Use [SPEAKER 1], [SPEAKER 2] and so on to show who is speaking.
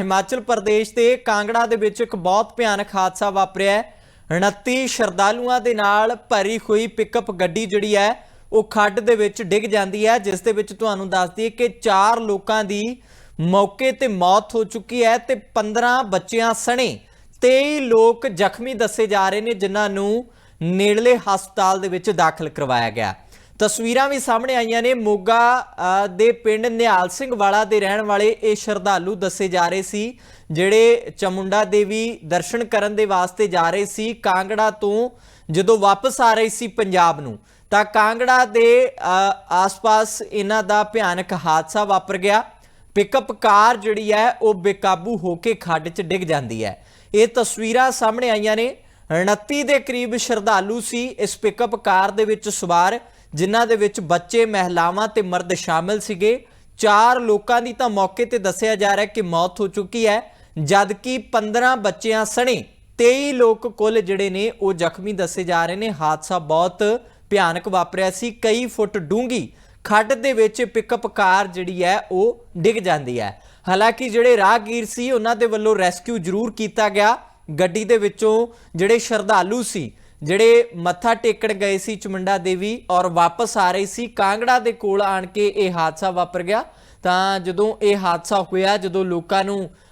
[SPEAKER 1] ਹਿਮਾਚਲ ਪ੍ਰਦੇਸ਼ ਦੇ ਕਾਂਗੜਾ ਦੇ ਵਿੱਚ ਇੱਕ ਬਹੁਤ ਭਿਆਨਕ ਹਾਦਸਾ ਵਾਪਰਿਆ ਹੈ। 29 ਸ਼ਰਧਾਲੂਆਂ ਦੇ ਨਾਲ ਭਰੀ ਹੋਈ ਪਿਕਅਪ ਗੱਡੀ ਜਿਹੜੀ ਹੈ, ਉਹ ਖੱਡ ਦੇ ਵਿੱਚ ਡਿੱਗ ਜਾਂਦੀ ਹੈ। ਜਿਸ ਦੇ ਵਿੱਚ ਤੁਹਾਨੂੰ ਦੱਸ ਦਈਏ ਕਿ 4 ਲੋਕਾਂ ਦੀ ਮੌਕੇ ਤੇ ਮੌਤ ਹੋ ਚੁੱਕੀ ਹੈ ਤੇ 15 ਬੱਚਿਆਂ ਸਣੇ 23 ਲੋਕ ਜ਼ਖਮੀ ਦੱਸੇ ਜਾ ਰਹੇ ਨੇ, ਜਿਨ੍ਹਾਂ ਨੂੰ ਨੇੜਲੇ ਹਸਪਤਾਲ ਦੇ ਵਿੱਚ ਦਾਖਲ ਕਰਵਾਇਆ ਗਿਆ। ਤਸਵੀਰਾਂ ਵੀ ਸਾਹਮਣੇ ਆਈਆਂ ਨੇ। ਮੋਗਾ ਦੇ ਪਿੰਡ ਨਿਹਾਲ ਸਿੰਘ ਵਾਲਾ ਦੇ ਰਹਿਣ ਵਾਲੇ ਇਹ ਸ਼ਰਧਾਲੂ ਦੱਸੇ ਜਾ ਰਹੇ ਸੀ, ਜਿਹੜੇ ਚਮੁੰਡਾ ਦੇਵੀ ਦਰਸ਼ਨ ਕਰਨ ਦੇ ਵਾਸਤੇ ਜਾ ਰਹੇ ਸੀ। ਕਾਂਗੜਾ ਤੋਂ ਜਦੋਂ ਵਾਪਸ ਆ ਰਹੇ ਸੀ ਪੰਜਾਬ ਨੂੰ, ਤਾਂ ਕਾਂਗੜਾ ਦੇ ਆਸ-ਪਾਸ ਇਹਨਾਂ ਦਾ ਭਿਆਨਕ ਹਾਦਸਾ ਵਾਪਰ ਗਿਆ। ਪਿਕਅਪ ਕਾਰ ਜਿਹੜੀ ਹੈ, ਉਹ ਬੇਕਾਬੂ ਹੋ ਕੇ ਖੱਡ 'ਚ ਡਿੱਗ ਜਾਂਦੀ ਹੈ। ਇਹ ਤਸਵੀਰਾਂ ਸਾਹਮਣੇ ਆਈਆਂ ਨੇ। 29 ਦੇ ਕਰੀਬ ਸ਼ਰਧਾਲੂ ਸੀ। ਇਸ ਪਿਕਅਪ ਕਾਰ ਦੇ ਵਿੱਚ ਸਵਾਰ ਜਿਨ੍ਹਾਂ ਦੇ ਵਿੱਚ ਬੱਚੇ, ਮਹਿਲਾਵਾਂ ਤੇ ਮਰਦ ਸ਼ਾਮਿਲ ਸੀਗੇ। ਚਾਰ ਲੋਕਾਂ ਦੀ ਤਾਂ ਮੌਕੇ ਤੇ ਦੱਸਿਆ ਜਾ ਰਿਹਾ ਕਿ ਮੌਤ ਹੋ ਚੁੱਕੀ ਹੈ, ਜਦਕਿ 15 ਬੱਚਿਆਂ ਸਣੇ 23 ਲੋਕ ਕੁੱਲ ਜਿਹੜੇ ਨੇ, ਉਹ ਜ਼ਖਮੀ ਦੱਸੇ ਜਾ ਰਹੇ ਨੇ। ਹਾਦਸਾ ਬਹੁਤ ਭਿਆਨਕ ਵਾਪਰਿਆ ਸੀ। ਕਈ ਫੁੱਟ ਡੂੰਗੀ ਖੱਡ ਦੇ ਵਿੱਚ ਪਿਕਅਪ ਕਾਰ ਜਿਹੜੀ ਹੈ, ਉਹ ਡਿੱਗ ਜਾਂਦੀ ਹੈ। ਹਾਲਾਂਕਿ ਜਿਹੜੇ ਰਾਹਗੀਰ ਸੀ, ਉਹਨਾਂ ਦੇ ਵੱਲੋਂ ਰੈਸਕਿਊ ਜ਼ਰੂਰ ਕੀਤਾ ਗਿਆ। ਗੱਡੀ ਦੇ ਵਿੱਚੋਂ ਜਿਹੜੇ ਸ਼ਰਧਾਲੂ ਸੀ ਜਿਹੜੇ ਮੱਥਾ ਟੇਕਣ ਗਏ ਸੀ ਚਮੰਡਾ ਦੇਵੀ ਔਰ ਵਾਪਸ ਆ ਰਹੇ ਸੀ, ਕਾਂਗੜਾ ਦੇ ਕੋਲ ਆਣ ਕੇ ਇਹ ਹਾਦਸਾ ਵਾਪਰ ਗਿਆ। ਤਾਂ ਜਦੋਂ ਇਹ ਹਾਦਸਾ ਹੋਇਆ, ਜਦੋਂ ਲੋਕਾਂ ਨੂੰ